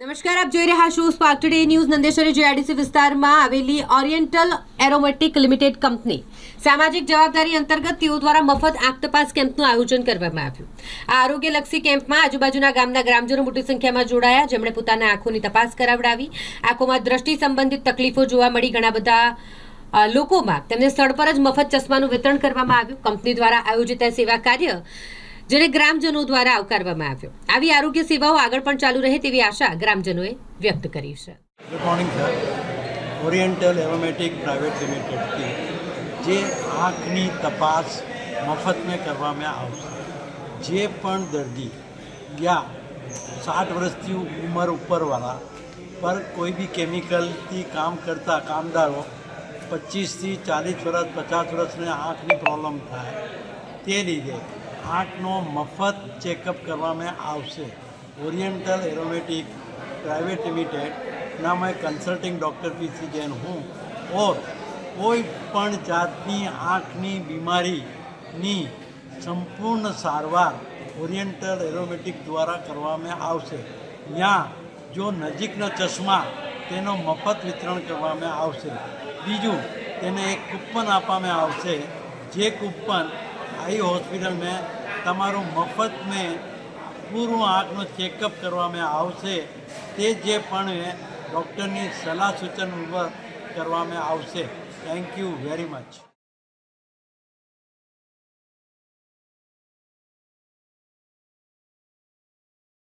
નમસ્કાર, આપ જોઈ રહ્યા છો Spark Today News Nandeshwari GIDC વિસ્તારમાં આવેલી ઓરિએન્ટલ એરોમેટિક લિમિટેડ કંપની સામાજિક જવાબદારી અંતર્ગત તેઓ દ્વારા મફત આંખ તપાસ કેમ્પનું આયોજન કરવામાં આવ્યું. આ આરોગ્યલક્ષી કેમ્પમાં આજુબાજુના ગામના ગ્રામજનો મોટી સંખ્યામાં જોડાયા. જેમણે પોતાના આંખોની તપાસ કરાવડાવી. આંખોમાં દ્રષ્ટિ સંબંધિત તકલીફો જોવા મળી. ઘણા બધા લોકોમાં તેમને સ્થળ પર જ મફત ચશ્માનું વિતરણ કરવામાં આવ્યું. કંપની દ્વારા આયોજિત સેવા કાર્ય જેને ગ્રામજનો દ્વારા આવકારવામાં આવ્યો. આવી આરોગ્ય સેવાઓ આગળ પણ ચાલુ રહે તેવી આશા ગ્રામજનોએ વ્યક્ત કરી છે. ઓરિએન્ટલ એરોમેટિક પ્રાઇવેટ લિમિટેડથી જે આંખની તપાસ મફતને કરવામાં આવશે. જે પણ દર્દી યા સાઠ વર્ષથી ઉંમર ઉપરવાળા પર કોઈ બી કેમિકલથી કામ કરતા કામદારો પચીસથી ચાલીસ વર્ષ, પચાસ વર્ષને આંખની પ્રોબ્લેમ થાય તે લીધે આંખનો મફત ચેકઅપ કરવામાં આવશે. ઓરિએન્ટલ એરોમેટિક પ્રાઇવેટ લિમિટેડ મેં consulting doctor P C Jain હું ઓર કોઈ પણ જાતની આંખની બીમારીની સંપૂર્ણ સારવાર ઓરિએન્ટલ એરોમેટિક દ્વારા કરવામાં આવશે. ત્યાં જો નજીકનો ચશ્મા તેનો મફત વિતરણ કરવામાં આવશે. બીજું, તેને એક કૂપન આપવામાં આવશે. જે કૂપન આઈ હોસ્પિટલ મેં તમારું મફત મેં પૂરું આંખનું ચેકઅપ કરવામાં આવશે. તે જે પણ ડૉક્ટરની સલાહ સૂચન ઉપર કરવામાં આવશે. Thank you very much